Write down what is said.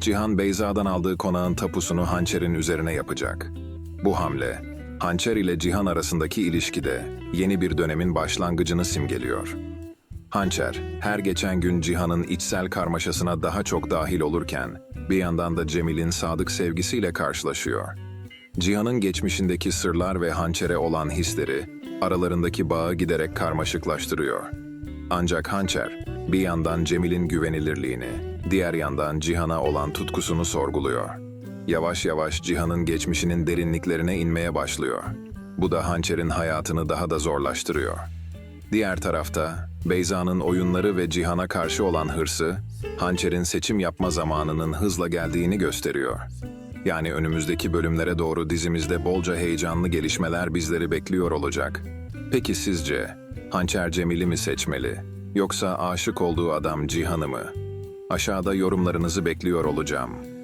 Cihan Beyza'dan aldığı konağın tapusunu hançerin üzerine yapacak. Bu hamle, hançer ile Cihan arasındaki ilişkide yeni bir dönemin başlangıcını simgeliyor. Hançer, her geçen gün Cihan'ın içsel karmaşasına daha çok dahil olurken, bir yandan da Cemil'in sadık sevgisiyle karşılaşıyor. Cihan'ın geçmişindeki sırlar ve hançere olan hisleri, aralarındaki bağı giderek karmaşıklaştırıyor. Ancak hançer, bir yandan Cemil'in güvenilirliğini, diğer yandan Cihan'a olan tutkusunu sorguluyor. Yavaş yavaş Cihan'ın geçmişinin derinliklerine inmeye başlıyor. Bu da hançerin hayatını daha da zorlaştırıyor. Diğer tarafta Beyza'nın oyunları ve Cihan'a karşı olan hırsı, Hançer'in seçim yapma zamanının hızla geldiğini gösteriyor. Yani önümüzdeki bölümlere doğru dizimizde bolca heyecanlı gelişmeler bizleri bekliyor olacak. Peki sizce Hançer Cemil'i mi seçmeli yoksa aşık olduğu adam Cihan'ı mı? Aşağıda yorumlarınızı bekliyor olacağım.